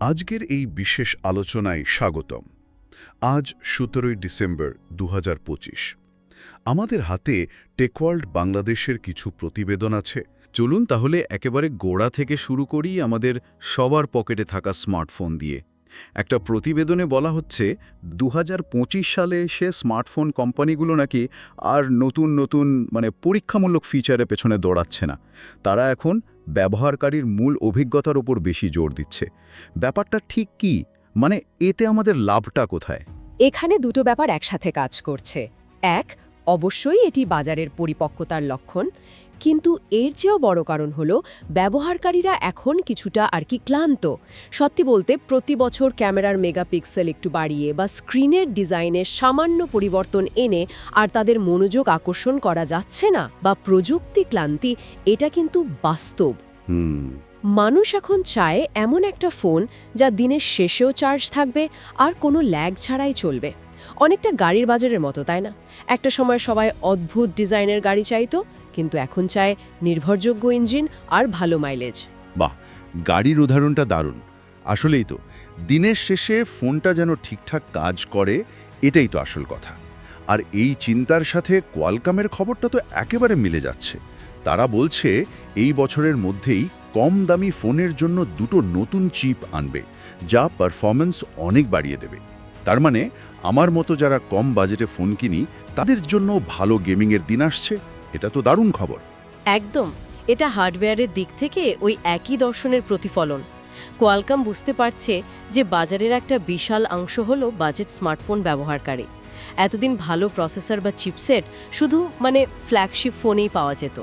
আজকের এই বিশেষ আলোচনায় স্বাগতম। আজ সতেরোই ডিসেম্বর দু হাজার পঁচিশ। আমাদের হাতে টেকওয়ার্ল্ড বাংলাদেশের কিছু প্রতিবেদন আছে। চলুন তাহলে একেবারে গোড়া থেকে শুরু করি আমাদের সবার পকেটে থাকা স্মার্টফোন দিয়ে। একটা প্রতিবেদনে বলা হচ্ছে দু হাজার পঁচিশ সালে সে স্মার্টফোন কোম্পানিগুলো নাকি আর নতুন নতুন মানে পরীক্ষামূলক ফিচারের পেছনে দৌড়াচ্ছে না। তারা এখন ব্যবহারকারীর মূল অভিজ্ঞতার ওপর বেশি জোর দিচ্ছে। ব্যাপারটা ঠিক কি? মানে এতে আমাদের লাভটা কোথায়? এখানে দুটো ব্যাপার একসাথে কাজ করছে। এক, অবশ্যই এটি বাজারের পরিপক্কতার লক্ষণ। কিন্তু এর চেয়েও বড় কারণ হলো ব্যবহারকারীরা এখন কিছুটা আর কি ক্লান্ত। সত্যি বলতে প্রতি বছর ক্যামেরার মেগাপিক্সেল একটু বাড়িয়ে বা স্ক্রিনের ডিজাইনের সামান্য পরিবর্তন এনে আর তাদের মনোযোগ আকর্ষণ করা যাচ্ছে না বা প্রযুক্তি ক্লান্তি এটা কিন্তু বাস্তব। মানুষ এখন চায় এমন একটা ফোন যা দিনের শেষেও চার্জ থাকবে আর কোনো ল্যাগ ছাড়াই চলবে। অনেকটা গাড়ির বাজারের মতো, তাই না? একটা সময় সবাই অদ্ভুত ডিজাইনের গাড়ি চাইতো, কিন্তু এখন চায় নির্ভরযোগ্য ইঞ্জিন আর ভালো মাইলেজ। বাহ, গাড়ির উদাহরণটা দারুণ। আসলেই তো, দিনের শেষে ফোনটা যেন ঠিকঠাক কাজ করে, এটাই তো আসল কথা। আর এই চিন্তার সাথে কোয়ালকামের খবরটা তো একেবারে মিলে যাচ্ছে। তারা বলছে, এই বছরের মধ্যেই কম দামি ফোনের জন্য দুটো নতুন চিপ আনবে, যা পারফরম্যান্স অনেক বাড়িয়ে দেবে। তার মানে আমার মতো যারা কম বাজেটে ফোন কিনি, তাদের জন্য ভালো গেমিংয়ের দিন আসছে, এটা তো দারুণ খবর। একদম, এটা হার্ডওয়্যারের দিক থেকে ওই একই দর্শনের প্রতিফলন। কোয়ালকাম বুঝতে পারছে যে বাজারের একটা বিশাল অংশ হলো বাজেট স্মার্টফোন ব্যবহারকারী। এতদিন ভালো প্রসেসর বা চিপসেট শুধু মানে ফ্ল্যাগশিপ ফোনেই পাওয়া যেত।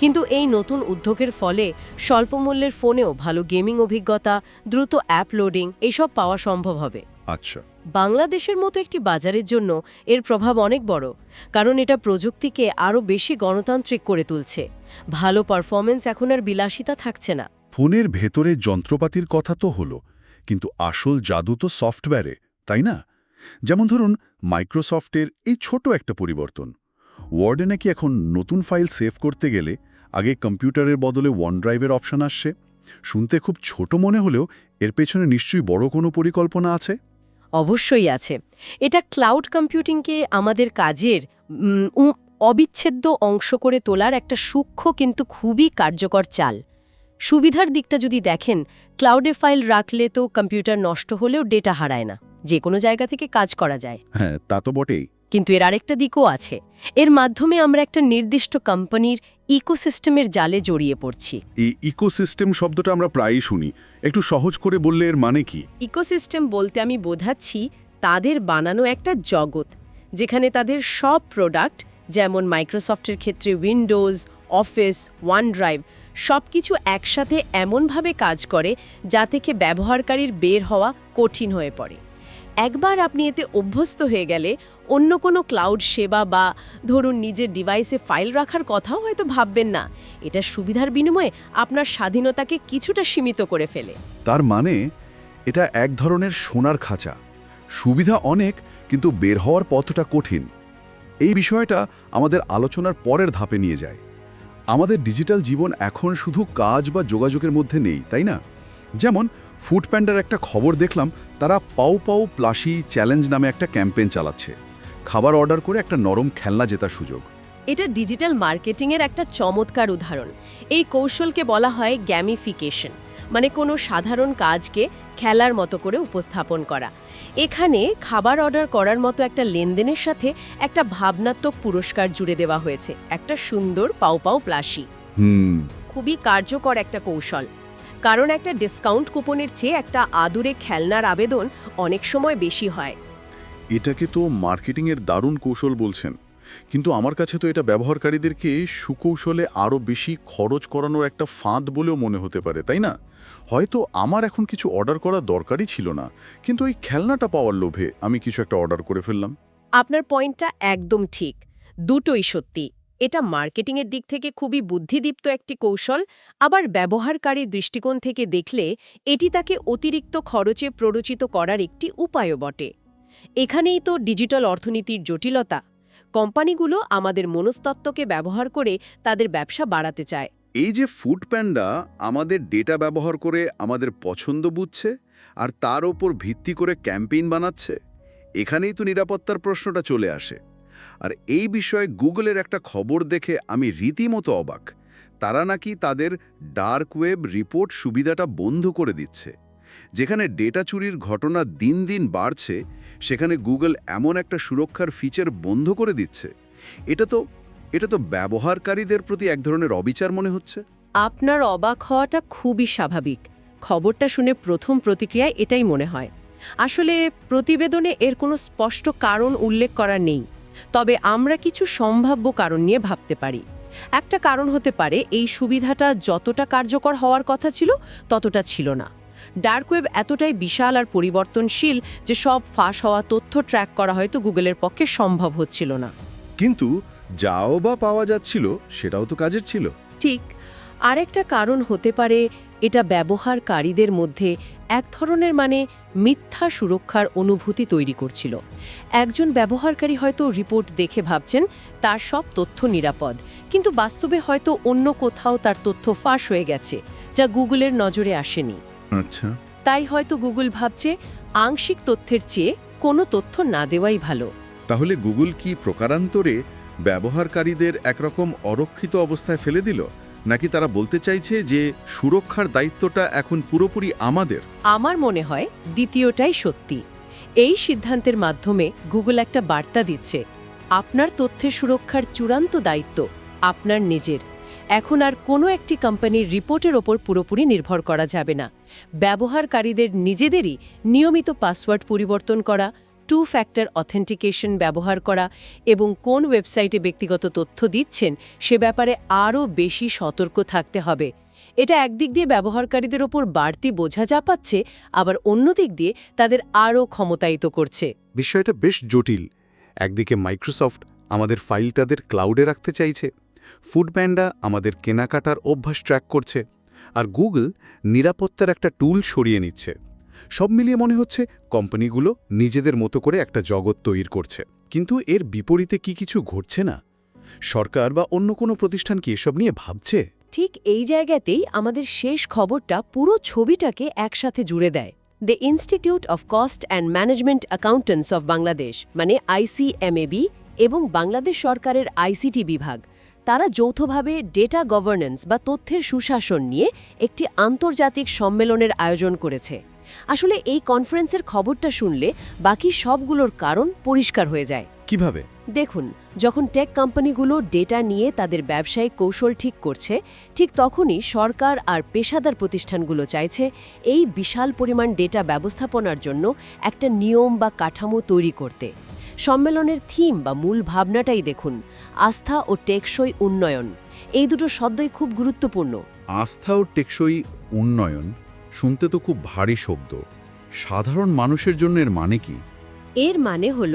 কিন্তু এই নতুন উদ্যোগের ফলে স্বল্প মূল্যের ফোনেও ভালো গেমিং অভিজ্ঞতা, দ্রুত অ্যাপ লোডিং এইসব পাওয়া সম্ভব হবে। আচ্ছা। বাংলাদেশের মতো একটি বাজারের জন্য এর প্রভাব অনেক বড় কারণ এটা প্রযুক্তিকে আরও বেশি গণতান্ত্রিক করে তুলছে। ভালো পারফরমেন্স এখন আর বিলাসিতা থাকছে না। ফোনের ভেতরে যন্ত্রপাতির কথা তো হলো কিন্তু আসল জাদু তো সফটওয়্যারে তাই না? যেমন ধরুন মাইক্রোসফটের এই ছোট একটা পরিবর্তন। ওয়ার্ডে নাকি এখন নতুন ফাইল সেভ করতে গেলে আগে কম্পিউটারের বদলে ওয়ান ড্রাইভের অপশন আসছে। শুনতে খুব ছোট মনে হলেও এর পেছনে নিশ্চয়ই বড় কোনো পরিকল্পনা আছে? অবশ্যই আছে। এটা ক্লাউড কম্পিউটিংকে আমাদের কাজের অবিচ্ছেদ্য অংশ করে তোলার একটা সূক্ষ্ম কিন্তু খুবই কার্যকর চাল। সুবিধার দিকটা যদি দেখেন ক্লাউডে ফাইল রাখলে তো কম্পিউটার নষ্ট হলেও ডেটা হারায় না। যে কোনো জায়গা থেকে কাজ করা যায়। হ্যাঁ তা তো বটেই। কিন্তু এর আরেকটা দিকও আছে। এর মাধ্যমে আমরা একটা নির্দিষ্ট কোম্পানির ইকোসিস্টেমের জালে জড়িয়ে পড়ছি। এই ইকোসিস্টেম শব্দটা আমরা প্রায়ই শুনি। একটু সহজ করে বললে এর মানে কি? ইকোসিস্টেম বলতে আমি বোঝাচ্ছি তাদের বানানো একটা জগৎ যেখানে তাদের সব প্রোডাক্ট যেমন মাইক্রোসফটের ক্ষেত্রে উইন্ডোজ অফিস ওয়ান ড্রাইভ সব কিছু একসাথে এমনভাবে কাজ করে যা থেকে ব্যবহারকারীর বের হওয়া কঠিন হয়ে পড়ে। একবার আপনি এতে অভ্যস্ত হয়ে গেলে অন্য কোনো ক্লাউড সেবা বা ধরুন নিজের ডিভাইসে ফাইল রাখার কথাও হয়তো ভাববেন না। এটা সুবিধার বিনিময়ে আপনার স্বাধীনতাকে কিছুটা সীমিত করে ফেলে। তার মানে এটা এক ধরনের সোনার খাঁচা। সুবিধা অনেক, কিন্তু বের হওয়ার পথটা কঠিন। এই বিষয়টা আমাদের আলোচনার পরের ধাপে নিয়ে যায়। আমাদের ডিজিটাল জীবন এখন শুধু কাজ বা যোগাযোগের মধ্যে নেই, তাই না? যেমন ফুড প্যান্ডার একটা খবর দেখলাম, তারা পাও পাও প্লাসি চ্যালেঞ্জ নামে একটা ক্যাম্পেইন চালাচ্ছে। খাবার অর্ডার করে একটা নরম খেলনা জেতার সুযোগ। এটা ডিজিটাল মার্কেটিংয়ের একটা চমৎকার উদাহরণ। এই কৌশলকে বলা হয় গ্যামিফিকেশন মানে কোনো সাধারণ কাজকে খেলার মতো করে উপস্থাপন করা। এখানে খাবার অর্ডার করার মতো একটা লেনদেনের সাথে একটা ভাবনাত্মক পুরস্কার জুড়ে দেওয়া হয়েছে একটা সুন্দর পাও পাও প্লাসি হুম। খুবই কার্যকর একটা কৌশল কারণ একটা ডিসকাউন্ট কুপনের চেয়ে একটা আদুরে খেলনার আবেদন অনেক সময় বেশি হয়। এটাকে তো মার্কেটিংয়ের দারুণ কৌশল বলছেন। কিন্তু আমার কাছে তো এটা ব্যবহারকারীদেরকে সুকৌশলে আরও বেশি খরচ করানোর একটা ফাঁদ বলেও মনে হতে পারে, তাই না? হয়তো আমার এখন কিছু অর্ডার করা দরকারই ছিল না, কিন্তু ওই খেলনাটা পাওয়ার লোভে আমি কিছু একটা অর্ডার করে ফেললাম। আপনার পয়েন্টটা একদম ঠিক, দুটোই সত্যি। এটা মার্কেটিংয়ের দিক থেকে খুবই বুদ্ধিদীপ্ত একটি কৌশল, আবার ব্যবহারকারীর দৃষ্টিকোণ থেকে দেখলে এটি তাকে অতিরিক্ত খরচে প্ররোচিত করার একটি উপায়ও বটে। এখানেই তো ডিজিটাল অর্থনীতির জটিলতা। কোম্পানিগুলো আমাদের মনস্তত্ত্বকে ব্যবহার করে তাদের ব্যবসা বাড়াতে চায়। এই যে ফুড প্যান্ডা আমাদের ডেটা ব্যবহার করে আমাদের পছন্দ বুঝছে আর তার ওপর ভিত্তি করে ক্যাম্পেইন বানাচ্ছে, এখানেই তো নিরাপত্তার প্রশ্নটা চলে আসে। আর এই বিষয়ে গুগলের একটা খবর দেখে আমি রীতিমতো অবাক। তারা নাকি তাদের ডার্ক ওয়েব রিপোর্ট সুবিধাটা বন্ধ করে দিচ্ছে। যেখানে ডেটা চুরির ঘটনা দিন দিন বাড়ছে, সেখানে গুগল এমন একটা সুরক্ষার ফিচার বন্ধ করে দিচ্ছে। এটা তো এটা তো ব্যবহারকারীদের প্রতি এক ধরনের অবিচার মনে হচ্ছে। আপনার অবাক হওয়াটা খুবই স্বাভাবিক। খবরটা শুনে প্রথম প্রতিক্রিয়ায় এটাই মনে হয়। আসলে প্রতিবেদনে এর কোনো স্পষ্ট কারণ উল্লেখ করা নেই। তবে আমরা কিছু সম্ভাব্য কারণ নিয়ে ভাবতে পারি। একটা কারণ হতে পারে, এই সুবিধাটা যতটা কার্যকর হওয়ার কথা ছিল, ততটা ছিল না। ডার্ক ওয়েব এতটাই বিশাল আর পরিবর্তনশীল যে সব ফাঁস হওয়া তথ্য ট্র্যাক করা হয়তো গুগলের পক্ষে সম্ভব হচ্ছিল না। কিন্তু যাও বা পাওয়া যাচ্ছিল সেটাও তো কাজের ছিল। ঠিক। আরেকটা কারণ হতে পারে এটা ব্যবহারকারীদের মধ্যে এক ধরনের মানে মিথ্যা সুরক্ষার অনুভূতি তৈরি করছিল। একজন ব্যবহারকারী হয়তো রিপোর্ট দেখে ভাবছেন তার সব তথ্য নিরাপদ। কিন্তু বাস্তবে হয়তো অন্য কোথাও তার তথ্য ফাঁস হয়ে গেছে যা গুগলের নজরে আসেনি। আচ্ছা। তাই হয়তো গুগল ভাবছে আংশিক তথ্যের চেয়ে কোনো তথ্য না দেওয়াই ভালো। তাহলে গুগল কি প্রকারান্তরে ব্যবহারকারীদের একরকম অরক্ষিত অবস্থায় ফেলে দিল? নাকি তারা বলতে চাইছে যে সুরক্ষার দায়িত্বটা এখন পুরোপুরি আমাদের? আমার মনে হয় দ্বিতীয়টাই সত্যি। এই সিদ্ধান্তের মাধ্যমে গুগল একটা বার্তা দিচ্ছে আপনার তথ্যের সুরক্ষার চূড়ান্ত দায়িত্ব আপনার নিজের। এখন আর কোনো একটি কোম্পানির রিপোর্টের ওপর পুরোপুরি নির্ভর করা যাবে না। ব্যবহারকারীদের নিজেদেরই নিয়মিত পাসওয়ার্ড পরিবর্তন করা টু ফ্যাক্টর অথেন্টিকেশন ব্যবহার করা এবং কোন ওয়েবসাইটে ব্যক্তিগত তথ্য দিচ্ছেন সে ব্যাপারে আরও বেশি সতর্ক থাকতে হবে। এটা একদিক দিয়ে ব্যবহারকারীদের ওপর বাড়তি বোঝা চাপাচ্ছে, আবার অন্য দিক দিয়ে তাদের আরও ক্ষমতায়িত করছে। বিষয়টা বেশ জটিল। একদিকে মাইক্রোসফট আমাদের ফাইল তাদের ক্লাউডে রাখতে চাইছে। ফুড প্যান্ডা আমাদের কেনাকাটার অভ্যাস ট্র্যাক করছে আর গুগল নিরাপত্তার একটা টুল সরিয়ে নিচ্ছে। সব মিলিয়ে মনে হচ্ছে কোম্পানিগুলো নিজেদের মতো করে একটা জগৎ তৈরি করছে। কিন্তু এর বিপরীতে কি কিছু ঘটছে না? সরকার বা অন্য কোনো প্রতিষ্ঠান কি এসব নিয়ে ভাবছে? ঠিক এই জায়গাতেই আমাদের শেষ খবরটা পুরো ছবিটাকে একসাথে জুড়ে দেয়। The institute of cost and management accountants of Bangladesh মানে আইসিএমএবি এবং বাংলাদেশ সরকারের আইসিটি বিভাগ। তারা যৌথভাবে ডেটা গভর্নেন্স বা তথ্যের সুশাসন নিয়ে একটি আন্তর্জাতিক সম্মেলনের আয়োজন করেছে। আসলে এই কনফারেন্সের খবরটা শুনলে বাকি সবগুলোর কারণ পরিষ্কার হয়ে যায়। কীভাবে? দেখুন যখন টেক কোম্পানিগুলো ডেটা নিয়ে তাদের ব্যবসায়িক কৌশল ঠিক করছে ঠিক তখনই সরকার আর পেশাদার প্রতিষ্ঠানগুলো চাইছে এই বিশাল পরিমাণ ডেটা ব্যবস্থাপনার জন্য একটা নিয়ম বা কাঠামো তৈরি করতে। সম্মেলনের থিম বা মূল ভাবনাটাই দেখুন আস্থা ও টেকসই উন্নয়ন। এই দুটো শব্দই খুব গুরুত্বপূর্ণ। আস্থা ও টেকসই উন্নয়ন শুনতে তো খুব ভারী শব্দ। সাধারণ মানুষের জন্য এর মানে কি? এর মানে হল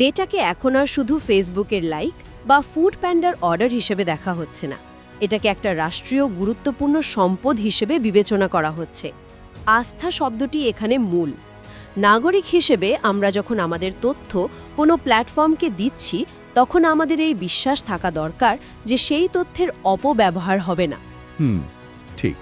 ডেটাকে এখন আর শুধু ফেসবুকের লাইক বা ফুড প্যান্ডার অর্ডার হিসেবে দেখা হচ্ছে না। এটাকে একটা রাষ্ট্রীয় গুরুত্বপূর্ণ সম্পদ হিসেবে বিবেচনা করা হচ্ছে। আস্থা শব্দটি এখানে মূল। নাগরিক হিসেবে আমরা যখন আমাদের তথ্য কোনো প্ল্যাটফর্মকে দিচ্ছি তখন আমাদের এই বিশ্বাস থাকা দরকার যে সেই তথ্যের অপব্যবহার হবে না। হুম ঠিক।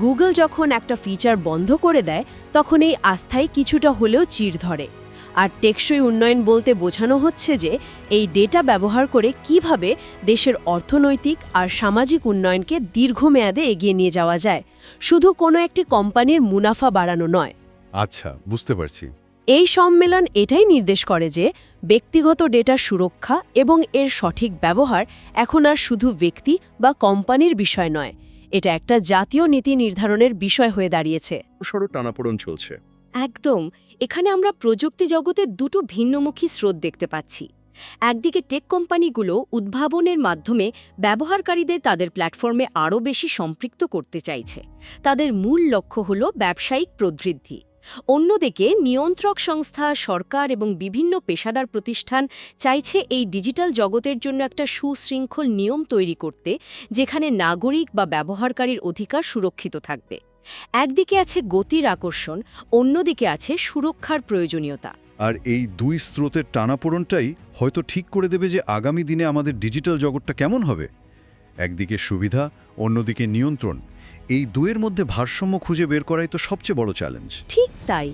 গুগল যখন একটা ফিচার বন্ধ করে দেয় তখন এই আস্থায় কিছুটা হলেও চির ধরে। আর টেকসই উন্নয়ন বলতে বোঝানো হচ্ছে যে এই ডেটা ব্যবহার করে কীভাবে দেশের অর্থনৈতিক আর সামাজিক উন্নয়নকে দীর্ঘমেয়াদে এগিয়ে নিয়ে যাওয়া যায়। শুধু কোনো একটি কোম্পানির মুনাফা বাড়ানো নয়। আচ্ছা বুঝতে পারছি। এই সম্মেলন এটাই নির্দেশ করে যে ব্যক্তিগত ডেটা সুরক্ষা এবং এর সঠিক ব্যবহার এখন আর শুধু ব্যক্তি বা কোম্পানির বিষয় নয় এটা একটা জাতীয় নীতি নির্ধারণের বিষয় হয়ে দাঁড়িয়েছে। সড়ো টানাপোড়ন চলছে। একদম এখানে আমরা প্রযুক্তি জগতে দুটো ভিন্নমুখী স্রোত দেখতে পাচ্ছি। একদিকে টেক কোম্পানিগুলো উদ্ভাবনের মাধ্যমে ব্যবহারকারীদের তাদের প্ল্যাটফর্মে আরও বেশি সম্পৃক্ত করতে চাইছে। তাদের মূল লক্ষ্য হল ব্যবসায়িক প্রবৃদ্ধি। অন্যদিকে নিয়ন্ত্রক সংস্থা, সরকার এবং বিভিন্ন পেশাদার প্রতিষ্ঠান চাইছে এই ডিজিটাল জগতের জন্য একটা সুশৃঙ্খল নিয়ম তৈরি করতে, যেখানে নাগরিক বা ব্যবহারকারীর অধিকার সুরক্ষিত থাকবে। একদিকে আছে গতির আকর্ষণ, অন্যদিকে আছে সুরক্ষার প্রয়োজনীয়তা। আর এই দুই স্রোতের টানাপোড়নটাই হয়তো ঠিক করে দেবে যে আগামী দিনে আমাদের ডিজিটাল জগৎটা কেমন হবে। একদিকে সুবিধা, অন্যদিকে নিয়ন্ত্রণ। এই দুয়ের মধ্যে ভারসাম্য খুঁজে বের করাই তো সবচেয়ে বড় চ্যালেঞ্জ ঠিক তাই।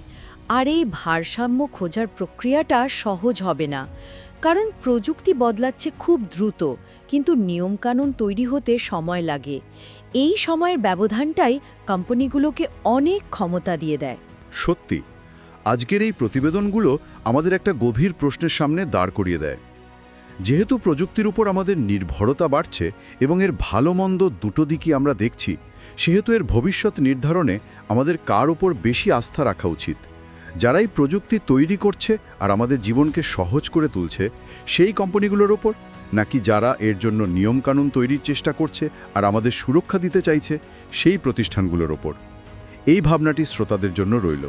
আর এই ভারসাম্য খোঁজার প্রক্রিয়াটা সহজ হবে না। কারণ প্রযুক্তি বদলাচ্ছে খুব দ্রুত কিন্তু নিয়মকানুন তৈরি হতে সময় লাগে। এই সময়ের ব্যবধানটাই কোম্পানিগুলোকে অনেক ক্ষমতা দিয়ে দেয়। সত্যি আজকের এই প্রতিবেদনগুলো আমাদের একটা গভীর প্রশ্নের সামনে দাঁড় করিয়ে দেয়। যেহেতু প্রযুক্তির উপর আমাদের নির্ভরতা বাড়ছে এবং এর ভালো মন্দ দুটো দিকই আমরা দেখছি সেহেতু এর ভবিষ্যৎ নির্ধারণে আমাদের কার ওপর বেশি আস্থা রাখা উচিত। যারাই প্রযুক্তি তৈরি করছে আর আমাদের জীবনকে সহজ করে তুলছে, সেই কোম্পানিগুলোর ওপর নাকি যারা এর জন্য নিয়মকানুন তৈরির চেষ্টা করছে আর আমাদের সুরক্ষা দিতে চাইছে, সেই প্রতিষ্ঠানগুলোর ওপর এই ভাবনাটি শ্রোতাদের জন্য রইল।